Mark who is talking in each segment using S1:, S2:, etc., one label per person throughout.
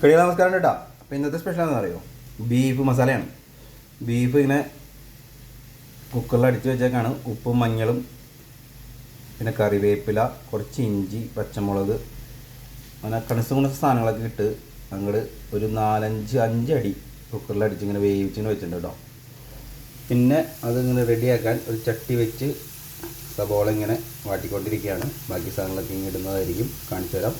S1: കഴിയ നമസ്കാരം കേട്ടോ. അപ്പോൾ ഇന്നത്തെ സ്പെഷ്യൽ എന്താണെന്ന് അറിയോ? ബീഫ് മസാലയാണ്. ബീഫ് ഇങ്ങനെ കുക്കറിൽ അടിച്ച് വെച്ചേക്കാണ്. ഉപ്പും മഞ്ഞളും പിന്നെ കറിവേപ്പില കുറച്ച് ഇഞ്ചി പച്ചമുളക് അങ്ങനെ കണസ് കുണസ് സാധനങ്ങളൊക്കെ ഇട്ട് അങ്ങോട്ട് ഒരു നാലഞ്ച് അഞ്ചടി കുക്കറിൽ അടിച്ച് ഇങ്ങനെ വേവിച്ചിങ്ങനെ വെച്ചിട്ടുണ്ട് കേട്ടോ. പിന്നെ അതിങ്ങനെ റെഡിയാക്കാൻ ഒരു ചട്ടി വെച്ച് സബോള ഇങ്ങനെ വാട്ടിക്കൊണ്ടിരിക്കുകയാണ്. ബാക്കി സാധനങ്ങളൊക്കെ ഇങ്ങനെ ഇടുന്നതായിരിക്കും. കാണിച്ചു തരാം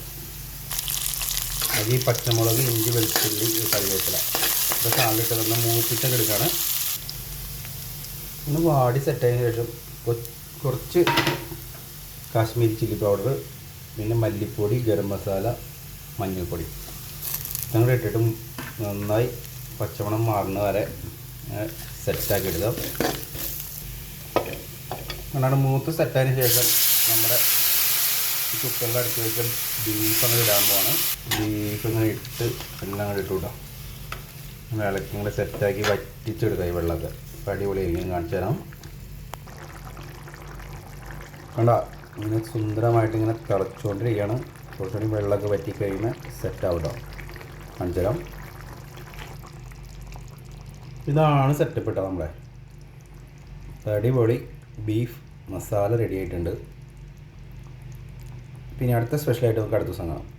S1: ഈ പച്ചമുളക് ഇഞ്ചി വെളുത്തുള്ളി കറിവേപ്പില. ഇതൊക്കെ സാധനമിട്ട് തന്നെ മൂപ്പിച്ചൊക്കെ എടുക്കുകയാണ്. ഒന്ന് വാടി സെറ്റായതിനു ശേഷം കുറച്ച് കാശ്മീരി ചില്ലി പൗഡർ പിന്നെ മല്ലിപ്പൊടി ഗരം മസാല മഞ്ഞൾപ്പൊടി. ഞങ്ങൾ ഇട്ടിട്ട് നന്നായി പച്ചമണം മാറുന്ന വരെ സെറ്റാക്കി എടുക്കാം. അങ്ങനെ മൂത്ത് സെറ്റായതിനു ശേഷം നമ്മുടെ കുക്കറിൽ അടിച്ച് വെച്ച ബീഫ് അങ്ങനെ ഇടാൻ പോവാണ്. ബീഫ് ഇങ്ങനെ ഇട്ട് എല്ലാം കൂടെ ഇട്ട് വിടാം അങ്ങനെ ഇളക്കി ഇങ്ങനെ സെറ്റാക്കി വറ്റിച്ചെടുക്കാം ഈ വെള്ളമൊക്കെ. അപ്പോൾ അടിപൊളിയായിരിക്കും കാണിച്ചു തരാം. കണ്ട? ഇങ്ങനെ സുന്ദരമായിട്ട് ഇങ്ങനെ തിളച്ചുകൊണ്ടിരിക്കുകയാണ്. കുറച്ചുകൂടി വെള്ളമൊക്കെ വറ്റി കഴിയുമ്പോൾ സെറ്റ് ആവട്ടോ കാണിച്ചു തരാം. ഇതാണ് സെറ്റപ്പ് ഇട്ടോ നമ്മളെ. അടിപൊളി ബീഫ് മസാല റെഡി ആയിട്ടുണ്ട്. പിന്നെ അടുത്ത സ്പെഷ്യലായിട്ട് നമുക്ക് അടുത്ത ദിവസം കാണാം.